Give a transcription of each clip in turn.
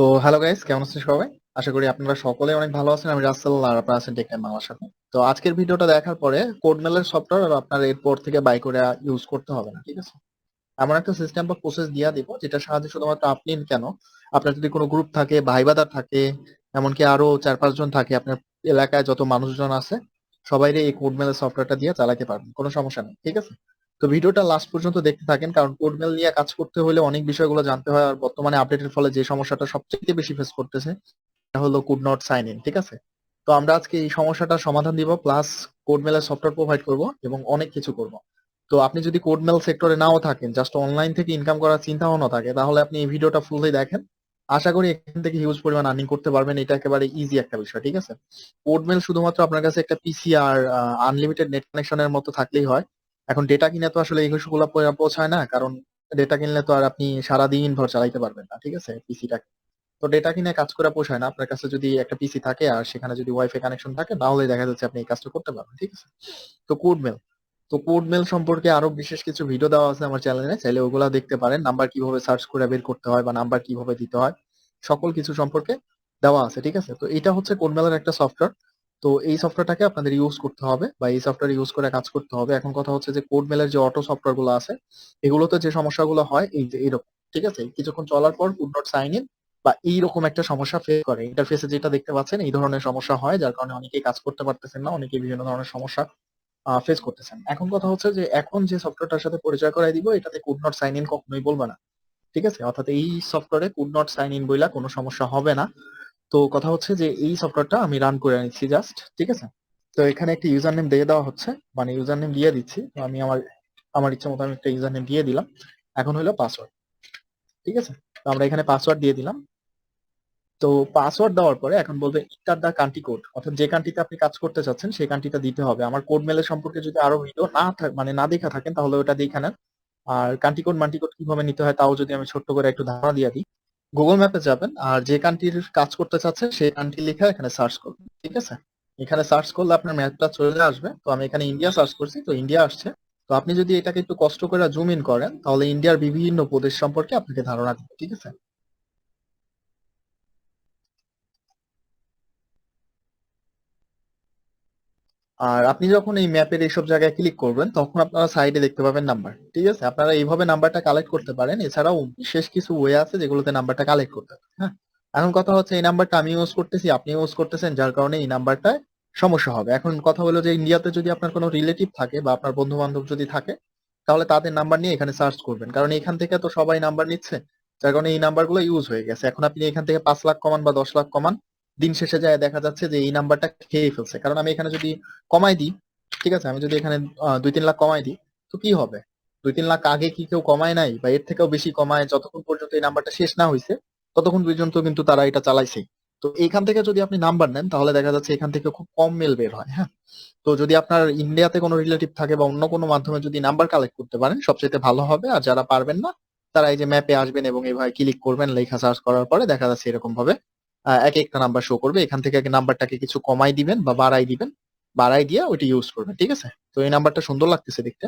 তো hello guys কেমন আছেন সবাই? আশা করি আপনারা সকলে অনেক ভালো আছেন। আমি রাসেল আর আপনারা আছেন টেক টাইম বাংলার সাথে। তো আজকের ভিডিওটা দেখার পরে কোডমেলের সফটওয়্যার আপনার এরপর থেকে বাই করে ইউজ করতে হবে না, ঠিক আছে? এমন একটা সিস্টেম বা প্রসেস দিয়া দিব যেটা সাহায্যে শুধুমাত্র আপনি কেন আপনার যদি কোনো গ্রুপ থাকে ভাই বাদার থাকে, এমনকি আরও চার পাঁচজন থাকে আপনার এলাকায় যত মানুষজন আছে সবাই এই কোডমেলের সফটওয়্যারটা দিয়ে চালাতে পারবেন, কোনো সমস্যা নেই, ঠিক আছে? তো ভিডিওটা লাস্ট পর্যন্ত দেখতে থাকেন, কারণ কোডমেল নিয়ে কাজ করতে হলে অনেক বিষয়গুলো জানতে হয় আর বর্তমানে আপডেটের ফলে যে সমস্যাটা সবচেয়ে বেশি ফেস করতেছে, সেটা হলো কুড নট সাইন ইন ঠিক আছে? তো আমরা আজকে এই সমস্যাটার সমাধান দিব প্লাস কোডমেলের সফটওয়্যার প্রোভাইড করব এবং অনেক কিছু করব। তো আপনি যদি কোডমেল সেক্টরে নাও থাকেন জাস্ট অনলাইন থেকে ইনকাম করার চিন্তা ভাবনা থাকে, তাহলে আপনি এই ভিডিওটা ফুললি দেখেন। আশা করি এখান থেকে হিউজ পরিমাণ আর্নিং করতে পারবেন, এটা একেবারে ইজি একটা বিষয়, ঠিক আছে? কোডমেল শুধুমাত্র আপনার কাছে একটা পিসি আর আনলিমিটেড নেট কানেকশনের মতো থাকলেই হয়। এখন ডেটা কিনে তো আসলে এই পৌ- পৌঁছায় না, কারণ ডেটা কিনলে তো আর আপনি সারাদিন ভর চালাইতে পারবেন না, ঠিক আছে পিসিটাকে তো ডেটা কিনে কাজ করে পোষায় না, আপনার কাছে যদি একটা পিসি থাকে আর সেখানে যদি ওয়াইফাই কানেকশন থাকে, তাহলে দেখা যাচ্ছে আপনি এই কাজটা করতে পারবেন, ঠিক আছে। তো কোডমেল তো কোডমেল সম্পর্কে আরও বিশেষ কিছু ভিডিও দেওয়া আছে আমার চ্যানেলে চাইলে ওগুলা দেখতে পারেন নাম্বার কীভাবে সার্চ করে বের করতে হয় বা নাম্বার কীভাবে দিতে হয়, সকল কিছু সম্পর্কে দেওয়া আছে, ঠিক আছে। তো এটা হচ্ছে কোডমেলের একটা সফটওয়্যার তো এই সফটওয়্যারটাকে আপনাদের ইউজ করতে হবে বা এই সফটওয়্যার ইউজ করে কাজ করতে হবে। এখন কথা হচ্ছে যে কোড মেলের যে অটো সফটওয়্যারগুলো আছে, এগুলোতে যে সমস্যাগুলো হয় এই যে এরকম, ঠিক আছে? কিছুক্ষণ চলার পর কুড নট সাইন ইন বা এইরকম একটা সমস্যা ফেস করে। ইন্টারফেসে যেটা দেখতে পাচ্ছেন, এই ধরনের সমস্যা হয়, যার কারণে অনেকেই কাজ করতে পারতেছেন না অনেকে বিভিন্ন ধরনের সমস্যা ফেস করতেছেন। এখন কথা হচ্ছে যে এখন যে সফটওয়্যারটার সাথে পরিচয় করাই দিব, এটাতে কুড নট সাইন ইন কখনোই বলবে না, ঠিক আছে? অর্থাৎ এই সফটওয়্যারে কুড নট সাইন ইন বইলা কোনো সমস্যা হবে না। তো কথা হচ্ছে যে এই সফটওয়্যারটা আমি রান করে নিচ্ছি জাস্ট ঠিক আছে? তো এখানে একটা ইউজার নেম দিয়ে দেওয়া হচ্ছে মানে ইউজার নেম দিয়ে দিচ্ছি। তো আমি আমার আমার ইচ্ছা মতো আমি একটা ইউজার নেম দিয়ে দিলাম। এখন হলো পাসওয়ার্ড ঠিক আছে? তো আমরা এখানে পাসওয়ার্ড দিয়ে দিলাম। তো পাসওয়ার্ড দেওয়ার পরে এখন বলবে ইন্টার দা কান্ট্রি কোড অর্থাৎ যে কান্ট্রিতে আপনি কাজ করতে চাচ্ছেন, সেই কান্ট্রিটা দিতে হবে। আমার কোড মেলের সম্পর্কে যদি আরও ভিডিও না মানে না দেখা থাকেন, তাহলে ওটা দেখে নেন। আর কান্ট্রি কোড মান্টি কোড কীভাবে নিতে হয়, তাও যদি আমি ছোট্ট করে একটু ধারণা দিয়ে দিই। গুগল ম্যাপে যাবেন, আর যে কান্ট্রির কাজ করতে চাচ্ছেন সেই কান্ট্রি লিখে এখানে সার্চ করবেন, ঠিক আছে? এখানে সার্চ করলে আপনার ম্যাপটা চলে আসবে। তো আমি এখানে ইন্ডিয়া সার্চ করছি, তো ইন্ডিয়া আসছে। তো আপনি যদি এটাকে একটু কষ্ট করে জুম ইন করেন, তাহলে ইন্ডিয়ার বিভিন্ন প্রদেশ সম্পর্কে আপনাকে ধারণা দিবে, ঠিক আছে? আর আপনি যখন এই ম্যাপের এইসব জায়গায় ক্লিক করবেন, তখন আপনারা সাইডে দেখতে পাবেন নাম্বার ঠিক আছে? আপনারা এইভাবে নাম্বারটা কালেক্ট করতে পারেন। এছাড়াও বিশেষ কিছু ওয়ে আছে যেগুলোতে নাম্বারটা কালেক্ট করতে হবে হ্যাঁ? এখন কথা হচ্ছে, এই নাম্বারটা আমি ইউজ করতেছি, আপনি ইউজ করতেছেন, যার কারণে এই নাম্বারটায় সমস্যা হবে। এখন কথা হলো যে ইন্ডিয়াতে যদি আপনার কোনো রিলেটিভ থাকে বা আপনার বন্ধু বান্ধব যদি থাকে, তাহলে তাদের নাম্বার নিয়ে এখানে সার্চ করবেন। কারণ এখান থেকে তো সবাই নাম্বার নিচ্ছে, যার কারণে এই নাম্বারগুলো ইউজ হয়ে গেছে। এখন আপনি এখান থেকে পাঁচ লাখ কমান বা দশ লাখ কমান দিন শেষে যায়, দেখা যাচ্ছে যে এই নাম্বারটা খেয়ে ফেলছে। কারণ আমি এখানে যদি কমাই দিই, ঠিক আছে? আমি যদি এখানে দুই তিন লাখ কমাই দিই, তো কি হবে? দুই তিন লাখ আগে কি কেউ কমায় নাই? বা এর থেকেও বেশি কমায়, যতক্ষণ পর্যন্ত এই নাম্বারটা শেষ না হয়েছে ততক্ষণ পর্যন্ত কিন্তু তারা এটা চালাইছে তো এখান থেকে যদি আপনি নাম্বার নেন, তাহলে দেখা যাচ্ছে এখান থেকে খুব কম মেল বের হয় হ্যাঁ? তো যদি আপনার ইন্ডিয়াতে কোনো রিলেটিভ থাকে বা অন্য কোনো মাধ্যমে যদি নাম্বার কালেক্ট করতে পারেন সবচেয়ে ভালো হবে। আর যারা পারবেন না, তারা এই যে ম্যাপে আসবেন এবং এইভাবে ক্লিক করবেন, লেখা সার্চ করার পরে দেখা যাচ্ছে এরকম ভাবে এক একটা নাম্বার শো করবে। এখান থেকে নাম্বারটাকে কিছু কমাই দিবেন বা বাড়াই দিবেন। বাড়াই দিয়ে ওইটা ইউজ করবেন, ঠিক আছে? তো এই নাম্বারটা সুন্দর লাগতেছে দেখতে।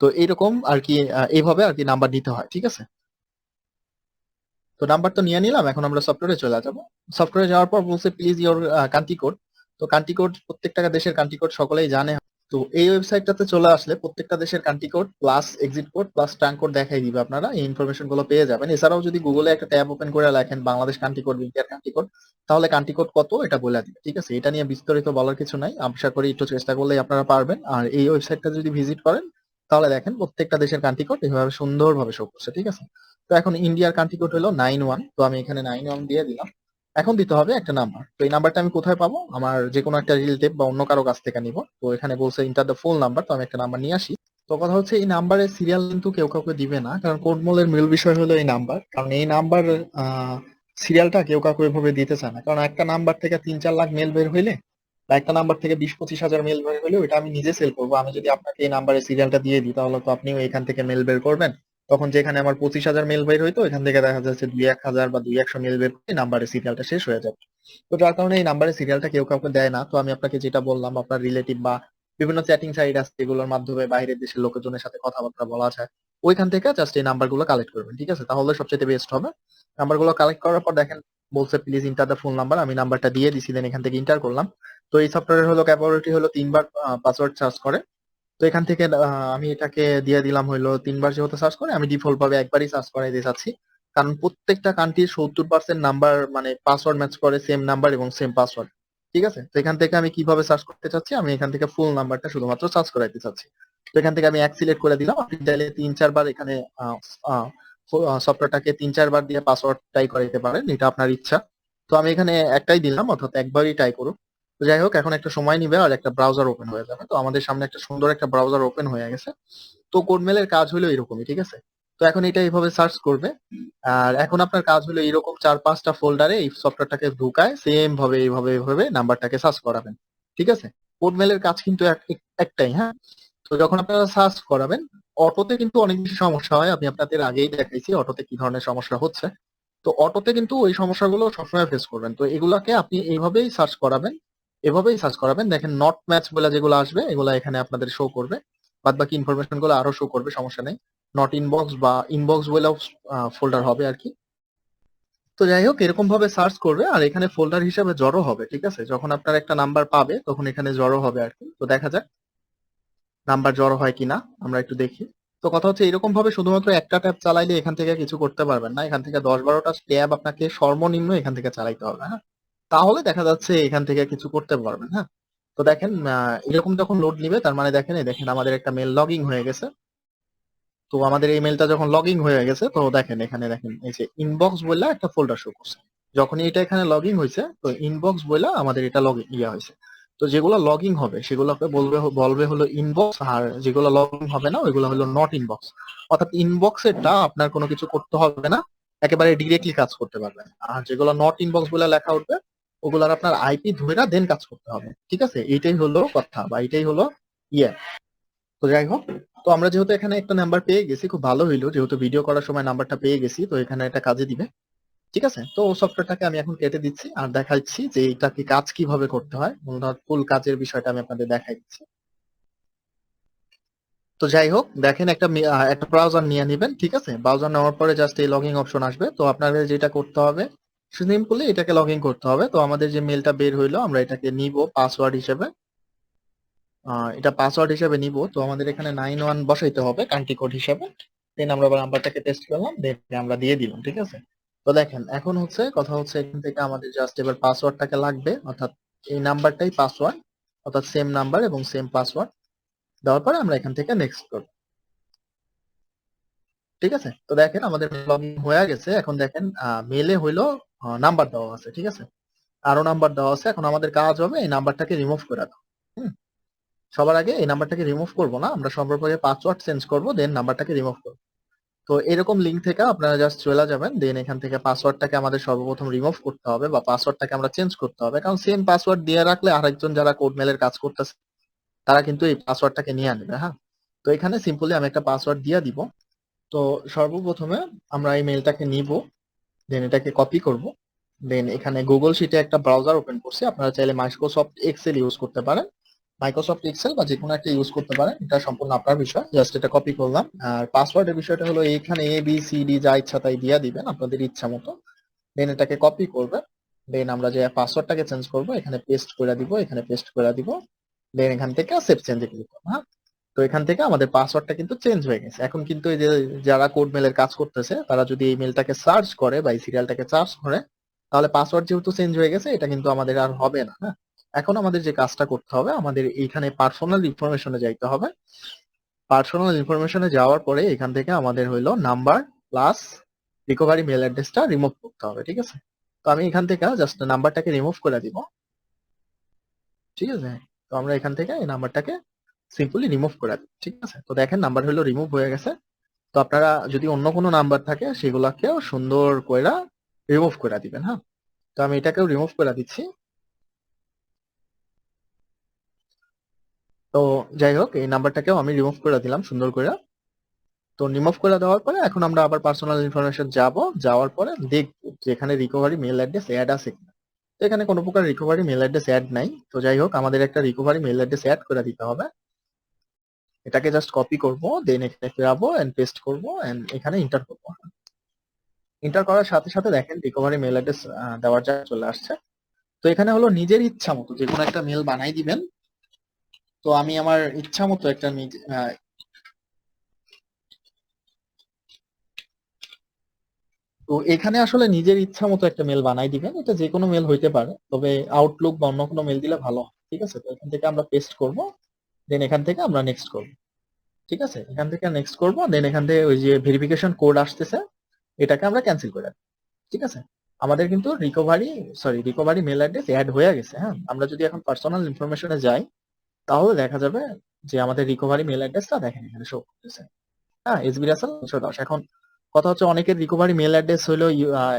তো এইরকম আর কি এইভাবে আর কি নাম্বার নিতে হয়, ঠিক আছে? তো নাম্বার তো নিয়ে নিলাম, এখন আমরা সফটওয়্যারে চলে যাব। সফটওয়্যারে যাওয়ার পর বলছে প্লিজ ইওর কান্ট্রি কোড তো কান্ট্রি কোড প্রত্যেকটা দেশের কান্ট্রি কোড সকলেই জানে তো এই ওয়েবসাইটটাতে চলে আসলে প্রত্যেকটা দেশের country code plus exit code plus trunk code দেখাই দিবে আপনারা। এই ইনফরমেশনগুলো পেয়ে যাবেন। এছাড়াও যদি গুগলে একটা ট্যাব ওপেন করে লেখেন, বাংলাদেশ কান্ট্রি কোড ইন্ডিয়ার কান্ট্রি কোড তাহলে কান্ট্রি কোড কত এটা বলে দিবে, ঠিক আছে? এটা নিয়ে বিস্তারিত বলার কিছু নাই। আশা করি একটু চেষ্টা করলেই আপনারা পারবেন। আর এই ওয়েবসাইটটা যদি ভিজিট করেন, তাহলে দেখেন প্রত্যেকটা দেশের কান্ট্রি কোড এভাবে সুন্দরভাবে শো করছে, ঠিক আছে? তো এখন ইন্ডিয়ার কান্ট্রি কোড হলো নাইন ওয়ান তো আমি এখানে নাইন ওয়ান দিয়ে দিলাম। এখন দিতে হবে একটা নাম্বার তো এই নাম্বারটা আমি কোথায় পাবো? আমার যে কোনো একটা রিলেটিভ বা অন্য কারও কাছ থেকে নিব। তো এখানে বলছে ইন্টার দ্য ফুল নাম্বার তো আমি একটা নাম্বার নিয়ে আসি। তো কথা হচ্ছে এই নাম্বারের সিরিয়াল কিন্তু কেউ কাউকে দিবে না, কারণ কোডমোলের মূল বিষয় হলো এই নাম্বার কারণ এই নাম্বার সিরিয়ালটা কেউ কাউকে এভাবে দিতে চায় না। কারণ একটা নাম্বার থেকে তিন চার লাখ মেল বের হইলে বা একটা নাম্বার থেকে বিশ পঁচিশ হাজার মেল বের হইলে ওইটা আমি নিজে সেল করব। আমি যদি আপনাকে এই নাম্বারের সিরিয়ালটা দিয়ে দিই, তাহলে তো আপনিও এখান থেকে মেল বের করবেন। তখন যেখানে আমার পঁচিশ হাজার মেল বের হইতো, এখান থেকে দেখা যাচ্ছে দুই এক হাজার বা দুই একশো মেল বের করে নাম্বারের সিরিয়ালটা শেষ হয়ে যাবে। তো যার কারণে এই নাম্বারের সিরিয়ালটা কেউ কাউকে দেয় না। তো আমি আপনাকে যেটা বললাম, আপনার রিলেটিভ বা বিভিন্ন চ্যাটিং সাইট আছে এগুলোর মাধ্যমে বাইরের দেশের লোকজনের সাথে কথাবার্তা বলা যায়, ওইখান থেকে জাস্ট এই নাম্বারগুলো কালেক্ট করবেন, ঠিক আছে? তাহলে সবচেয়ে বেস্ট হবে। নাম্বারগুলো কালেক্ট করার পর দেখেন, বলছে please enter the phone number আমি নাম্বারটা দিয়ে দিছি দেন এখান থেকে ইন্টার করলাম। তো এই সফটওয়্যার হলো ক্যাপাবিলিটি হলো তিনবার পাসওয়ার্ড সার্চ করে। তো এখান থেকে আমি এটাকে দিয়ে দিলাম হলো তিনবার যেহেতু সার্চ করে, আমি ডিফল্ট ভাবে একবারই সার্চ করাই দিয়ে যাচ্ছি। কারণ প্রত্যেকটা কান্ট্রির সত্তর পার্সেন্ট নাম্বার মানে পাসওয়ার্ড ম্যাচ করে সেম নাম্বার এবং সেম পাসওয়ার্ড ঠিক আছে? তো এখান থেকে আমি কীভাবে সার্চ করতে চাচ্ছি, আমি এখান থেকে ফুল নাম্বারটা শুধুমাত্র সার্চ করাইতে চাচ্ছি। তো এখান থেকে আমি এক সিলেক্ট করে দিলাম, আপনি চাইলে তিন, চারবার এখানে সফটওয়্যারটাকে তিন, চারবার দিয়ে পাসওয়ার্ড ট্রাই করাইতে পারেন, এটা আপনার ইচ্ছা। তো আমি এখানে একটাই দিলাম, অর্থাৎ একবারই ট্রাই করুন। তো যাই হোক, এখন একটা সময় নিবে আর একটা ব্রাউজার ওপেন হয়ে যাবে। তো আমাদের সামনে একটা সুন্দর একটা ব্রাউজার ওপেন হয়ে গেছে। তো কোডমেলের কাজ হলো এরকমই ঠিক আছে? তো এখন এটা এইভাবে সার্চ করবে। আর এখন আপনার কাজ হলো এরকম চার পাঁচটা ফোল্ডারে এই সফটওয়্যারটাকে ঢুকায় সেম ভাবে এইভাবে এইভাবে নাম্বারটাকে সার্চ করাবেন, ঠিক আছে? কোডমেলের কাজ কিন্তু এক- এক- একটাই হ্যাঁ? তো যখন আপনারা সার্চ করাবেন, অটোতে কিন্তু অনেক বেশি সমস্যা হয়। আমি আপনাদের আগেই দেখাইছি অটোতে কি ধরনের সমস্যা হচ্ছে। তো অটোতে কিন্তু ওই সমস্যাগুলো সবসময় ফেস করবেন। তো এগুলাকে আপনি এইভাবেই সার্চ করাবেন। এভাবেই সার্চ করাবেন। দেখেন নট ম্যাচ বলে যেগুলো আসবে, এগুলো এখানে আপনাদের শো করবে। বাদ বাকি ইনফরমেশনগুলো আরও শো করবে, সমস্যা নেই। নট ইনবক্স বা ইনবক্স বলেও ফোল্ডার হবে আর কি। তো যাই হোক এরকম ভাবে সার্চ করবে আর এখানে ফোল্ডার হিসাবে জড়ো হবে, ঠিক আছে? যখন আপনার একটা নাম্বার পাবে, তখন এখানে জড়ো হবে আর কি। তো দেখা যাক নাম্বার জড়ো হয় কিনা, আমরা একটু দেখি। তো কথা হচ্ছে এরকম ভাবে শুধুমাত্র একটা ট্যাব চালাইলে এখান থেকে কিছু করতে পারবেন না। এখান থেকে দশ বারোটা ট্যাব আপনাকে সর্বনিম্ন এখান থেকে চালাইতে হবে হ্যাঁ? তাহলে দেখা যাচ্ছে এখান থেকে কিছু করতে পারবেন হ্যাঁ? তো দেখেন এরকম যখন লোড নিবে, তার মানে দেখেন দেখেন আমাদের একটা মেল লগিং হয়ে গেছে। তো আমাদের এই মেলটা যখন লগইন হয়ে গেছে, তো দেখেন, এখানে দেখেন, এই যে ইনবক্স বললে একটা ফোল্ডার শো করছে। যখনই এটা এখানে লগইন হয়েছে, তো ইনবক্স বললে আমাদের এটা লগ ইয়া হয়েছে। তো যেগুলো লগইন হবে, সেগুলোকে বলবে বলবে হলো ইনবক্স আর যেগুলো লগইন হবে না, ওইগুলো হলো নট ইনবক্স অর্থাৎ ইনবক্সেরটা আপনার কোনো কিছু করতে হবে না, একেবারে ডিরেক্টলি কাজ করতে পারবেন আর যেগুলো নট ইনবক্স বলে লেখা উঠবে ওগুলার আপনার আইপি ধরে দেন কাজ করতে হবে, ঠিক আছে? এইটাই হলো কথা বা এটাই হলো ইয়ে। তো যাই হোক, তো আমরা যেহেতু এখানে একটা নাম্বার পেয়ে গেছি, খুব ভালো হইল। যেহেতু ভিডিও করার সময় নাম্বারটা পেয়ে গেছি, তো এখানে এটা কাজে দিবে, ঠিক আছে? তো সফটওয়্যারটাকে আমি এখন কেটে দিচ্ছি আর দেখাচ্ছি যে এটাকে কাজ কীভাবে করতে হয়। ফুল কাজের বিষয়টা আমি আপনাদের দেখাই দিচ্ছি। তো যাই হোক, দেখেন একটা একটা ব্রাউজার নিয়ে নেবেন, ঠিক আছে? ব্রাউজার নেওয়ার পরে জাস্ট এই লগইন অপশন আসবে। তো আপনাদের যেটা করতে হবে সিম্পলি এটাকে লগ ইন করতে হবে। তো আমাদের যে মেলটা বের হইল, আমরা এটাকে নিব পাসওয়ার্ড হিসেবে। এটা পাসওয়ার্ড হিসেবে নিব। তো আমাদের এখানে নাইন ওয়ান বসাইতে হবে কান্ট্রি কোড হিসেবে। দেন আমরা আবার নাম্বারটাকে টেস্ট করলাম দেন আমরা দিয়ে দিলাম, ঠিক আছে? তো দেখেন, এখন হচ্ছে, কথা হচ্ছে এখান থেকে আমাদের জাস্ট এবার পাসওয়ার্ডটাকে লাগবে, অর্থাৎ এই নাম্বারটাই পাসওয়ার্ড অর্থাৎ সেম নাম্বার এবং সেম পাসওয়ার্ড দেওয়ার পরে আমরা এখান থেকে নেক্সট করব। ঠিক আছে? তো দেখেন আমাদের লগ হয়ে গেছে। এখন দেখেন মেলে হইল নাম্বার দেওয়া আছে, ঠিক আছে? আরও নাম্বার দেওয়া আছে। এখন আমাদের কাজ হবে এই নাম্বারটাকে রিমুভ করে দাও সবার আগে এই নাম্বারটাকে রিমুভ করব না। আমরা সর্বপ্রথমে পাসওয়ার্ড চেঞ্জ করব দেন নাম্বারটাকে রিমুভ করব। তো এরকম লিঙ্ক থেকে আপনারা জাস্ট চলে যাবেন দেন এখান থেকে পাসওয়ার্ডটাকে আমাদের সর্বপ্রথম রিমুভ করতে হবে বা পাসওয়ার্ডটাকে আমরা চেঞ্জ করতে হবে। কারণ সেম পাসওয়ার্ড দিয়ে রাখলে আরেকজন যারা কোড মেলের কাজ করতেছে, তারা কিন্তু এই পাসওয়ার্ডটাকে নিয়ে নেবে হ্যাঁ? তো এখানে সিম্পলি আমি একটা পাসওয়ার্ড দিয়ে দিব। তো সর্বপ্রথমে আমরা এই মেলটাকে নিব দেন এটাকে কপি করব দেন এখানে গুগল শিটে একটা ব্রাউজার ওপেন করছি। আপনারা চাইলে মাইক্রোসফট এক্সেল ইউজ করতে পারেন। মাইক্রোসফট এক্সেল বা যে কোনো একটা ইউজ করতে পারেন। এটা সম্পূর্ণ আপনার বিষয়। জাস্ট এটা কপি করলাম। আর পাসওয়ার্ডের বিষয়টা হলো এখানে এ বি সি ডি যা ইচ্ছা তাই দিয়ে দিবেন, আপনাদের ইচ্ছা মতো। দেন এটাকে কপি করবে। দেন আমরা যে পাসওয়ার্ডটাকে চেঞ্জ করব, এখানে পেস্ট করে দিব, এখানে পেস্ট করে দিব। দেন এখান থেকে সেভ চেঞ্জে ক্লিক করব হ্যাঁ? তো এখান থেকে আমাদের পাসওয়ার্ডটা কিন্তু চেঞ্জ হয়ে গেছে। এখন কিন্তু এই যে যারা কোড মেলের কাজ করতেছে, তারা যদি এই মেলটাকে সার্চ করে বা এই সিরিয়ালটাকে সার্চ করে, তাহলে পাসওয়ার্ড যেহেতু চেঞ্জ হয়ে গেছে, এটা কিন্তু আমাদের আর হবে না হ্যাঁ? এখন আমাদের যে কাজটা করতে হবে, আমাদের এইখানে পার্সোনাল ইনফরমেশনে যাইতে হবে। পার্সোনাল ইনফরমেশনে যাওয়ার পরে এখান থেকে আমাদের হইল নাম্বার প্লাস রিকভারি মেল অ্যাড্রেসটা রিমুভ করতে হবে, ঠিক আছে? তো আমি এখান থেকে জাস্ট নাম্বারটাকে রিমুভ করে দিব। ঠিক আছে? তো আমরা এখান থেকে এই নাম্বারটাকে সিম্পলি রিমুভ করে দিই ঠিক আছে? তো দেখেন নাম্বার হলো রিমুভ হয়ে গেছে। তো আপনারা যদি অন্য কোনো নাম্বার থাকে, সেগুলাকেও সুন্দর করে রিমুভ করে দিবেন হ্যাঁ? তো আমি এটাকেও রিমুভ করে দিচ্ছি। তো যাই হোক, এই নাম্বারটাকেও আমি রিমুভ করে দিলাম সুন্দর করে তো রিমুভ করে দেওয়ার পরে এখন আমরা আবার পার্সোনাল ইনফরমেশন যাব। যাওয়ার পরে দেখব যে এখানে রিকভারি মেল অ্যাড্রেস অ্যাড আছে তো এখানে কোনো প্রকার রিকভারি মেল অ্যাড্রেস অ্যাড নাই। তো যাই হোক, আমাদের একটা রিকভারি মেল অ্যাড্রেস অ্যাড করে দিতে হবে। এটাকে জাস্ট কপি করব দেন এখানে ফেরাবো এন্ড পেস্ট করব এন্ড এখানে ইন্টার করব। ইন্টার করার সাথে সাথে দেখেন রিকভারি মেল অ্যাড্রেস দেওয়ার জায়গায় চলে আসছে। তো এখানে হলো নিজের ইচ্ছা মতো, যে কোনো একটা মেল বানাই দিবেন। তো আমি আমার ইচ্ছা মতো একটা তো এখানে আসলে নিজের ইচ্ছা মতো একটা মেল বানাই দিবেন। এটা যে কোনো মেল হইতে পারে, তবে আউটলুক বা অন্য কোনো মেল দিলে ভালো ঠিক আছে? তো এখান থেকে আমরা পেস্ট করব। দেন এখান থেকে আমরা নেক্সট করব। ঠিক আছে? এখান থেকে নেক্সট করব। দেন এখান থেকে ওই যে ভেরিফিকেশন কোড আসতেছে, এটাকে আমরা ক্যান্সেল করে ঠিক আছে? আমাদের কিন্তু recovery sorry recovery mail address add হয়ে গেছে হ্যাঁ? আমরা যদি এখন পার্সোনাল ইনফরমেশনে যাই, তাহলে দেখা যাবে যে আমাদের রিকভারি মেল অ্যাড্রেসটা দেখেন, এখানে শো করতেছে। হ্যাঁ এসবি রাসেল নশো দশ এখন কথা হচ্ছে অনেকের রিকভারি মেল অ্যাড্রেস হলো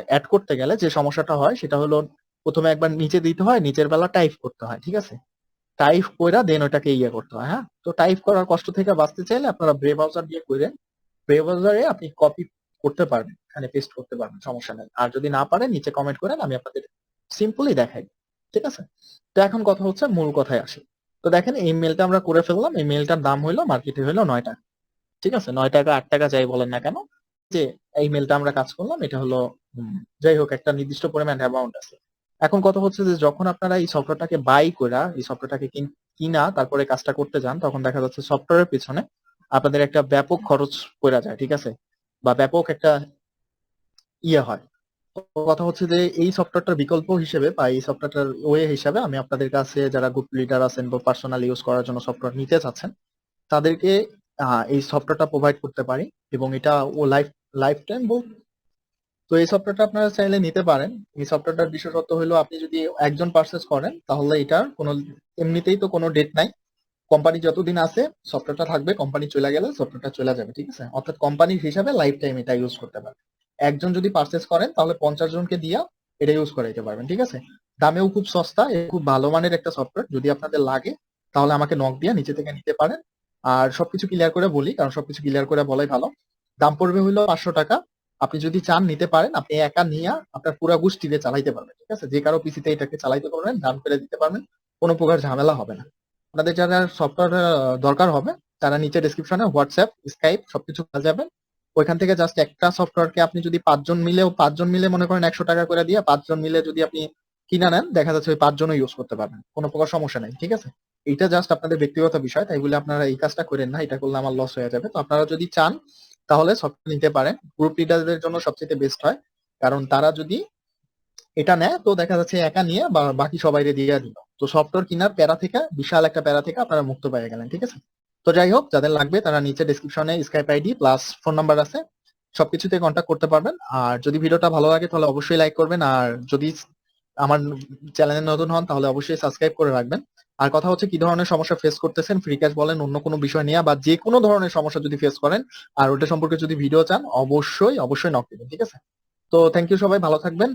অ্যাড করতে গেলে যে সমস্যাটা হয়, সেটা হলো প্রথমে একবার নিচে দিতে হয়, নিচের বেলা টাইপ করতে হয়, ঠিক আছে? টাইপ কইরা দেন ওটাকে ইয়ে করতে হয় হ্যাঁ? তো টাইপ করার কষ্ট থেকে বাঁচতে চাইলে আপনারা ব্রে ব্রাউজার দিয়ে করেন ব্রে ব্রাউজারে আপনি কপি করতে পারবেন, এখানে পেস্ট করতে পারবেন, সমস্যা নেই। আর যদি না পারেন, নিচে কমেন্ট করেন, আমি আপনাদের সিম্পলি দেখাই, ঠিক আছে? তো এখন কথা হচ্ছে মূল কথায় আসি। তো দেখেন, এই মেলটা আমরা করে ফেললাম, এই মেলটার দাম হইল মার্কেটে হইল নয় টাকা, ঠিক আছে? নয় টাকা, আট টাকা যাই বলেন না কেন, যে এই মেলটা আমরা কাজ করলাম, এটা হলো যাই হোক, একটা নির্দিষ্ট পরিমাণ অ্যামাউন্ট আছে। এখন কথা হচ্ছে যে যখন আপনারা এই সফটওয়্যারটাকে বাই করা এই সফটওয়্যারটাকে কিন- তারপরে কাজটা করতে যান, তখন দেখা যাচ্ছে সফটওয়্যারের পিছনে আপনাদের একটা ব্যাপক খরচ করা যায়, ঠিক আছে? বা ব্যাপক একটা ইয়ে হয়। কথা হচ্ছে যে এই সফটওয়্যারটার বিকল্প হিসেবে বা এই সফটওয়্যারটার ওয়ে হিসাবে আমি আপনাদের কাছে যারা গ্রুপ লিডার আছেন বা পার্সোনাল ইউজ করার জন্য সফটওয়্যার নিতে চাচ্ছেন, তাদেরকে এই সফটওয়্যারটা প্রোভাইড করতে পারি এবং এটা ও লাইফ লাইফ টাইম তো এই সফটওয়্যারটা আপনারা চাইলে নিতে পারেন। এই সফটওয়্যারটার বিশেষত্ব হলো আপনি যদি একজন পারচেস করেন, তাহলে এটার কোনো, এমনিতেই তো কোনো ডেট নাই। কোম্পানি যতদিন আছে সফটওয়্যারটা থাকবে কোম্পানি চলে গেলে সফটওয়্যারটা চলে যাবে, ঠিক আছে? অর্থাৎ কোম্পানির হিসাবে লাইফ টাইম এটা ইউজ করতে পারবেন। একজন যদি পারচেস করেন, তাহলে পঞ্চাশ জনকে দিয়া এটা ইউজ করাইতে পারবেন, ঠিক আছে? দামেও খুব সস্তা খুব ভালো মানের একটা সফটওয়্যার যদি আপনাদের লাগে, তাহলে আমাকে নক দিয়ে নিচে থেকে নিতে পারেন। আর সবকিছু ক্লিয়ার করে বলি, কারণ সবকিছু ক্লিয়ার করে বলাই ভালো। দাম পড়বে হইল পাঁচশো টাকা। আপনি যদি চান নিতে পারেন, আপনি একা নিয়ে আপনার পুরো গোষ্ঠীতে চালাইতে পারবেন, ঠিক আছে? যে কারও পিসিতে এটাকে চালাইতে পারবেন দাম ফেলে দিতে পারবেন, কোনো প্রকার ঝামেলা হবে না। আপনাদের যারা সফটওয়্যার দরকার হবে, তারা নিচে ডিসক্রিপশনে হোয়াটসঅ্যাপ স্কাইপ সবকিছু পাওয়া যাবেন। ওইখান থেকে জাস্ট একটা সফটওয়্যারকে আপনি যদি পাঁচজন মিলেও, পাঁচজন মিলে মনে করেন একশো টাকা করে দিয়ে পাঁচজন মিলে যদি আপনি কিনা নেন, দেখা যাচ্ছে ওই পাঁচজনও ইউজ করতে পারবেন, কোনো প্রকার সমস্যা নেই, ঠিক আছে? এটা জাস্ট আপনাদের ব্যক্তিগত বিষয়, তাই বলে আপনারা এই কাজটা করেন না, এটা করলে আমার লস হয়ে যাবে। তো আপনারা যদি চান তাহলে সফটওয়্যার নিতে পারেন। গ্রুপ লিডারদের জন্য সবচেয়ে বেস্ট হয়। কারণ তারা যদি এটা নেয়, তো দেখা যাচ্ছে একা নিয়ে বা বাকি সবাইকে দিয়ে দিল। তো সফটওয়্যার কেনার প্যারা থেকে, বিশাল একটা প্যারা থেকে আপনারা মুক্ত পেয়ে গেলেন, ঠিক আছে? তো যাই হোক, যাদের লাগবে তারা নিচে ডিসক্রিপশনে Skype ID plus phone number আছে। সবকিছুতে কন্ট্যাক্ট করতে পারবেন। আর যদি ভিডিওটা ভালো লাগে, তাহলে অবশ্যই লাইক করবেন। আর যদি আমার চ্যানেলে নতুন হন, তাহলে অবশ্যই সাবস্ক্রাইব করে রাখবেন। আর কথা হচ্ছে কি ধরনের সমস্যা ফেস করতেছেন ফ্রি ক্যাশ বলেন, অন্য কোনো বিষয় নিয়ে, বা যে কোনো ধরনের সমস্যা যদি ফেস করেন, আর ওটা সম্পর্কে যদি ভিডিও চান, অবশ্যই অবশ্যই নক দিবেন ঠিক আছে? তো থ্যাংক ইউ সবাই, ভালো থাকবেন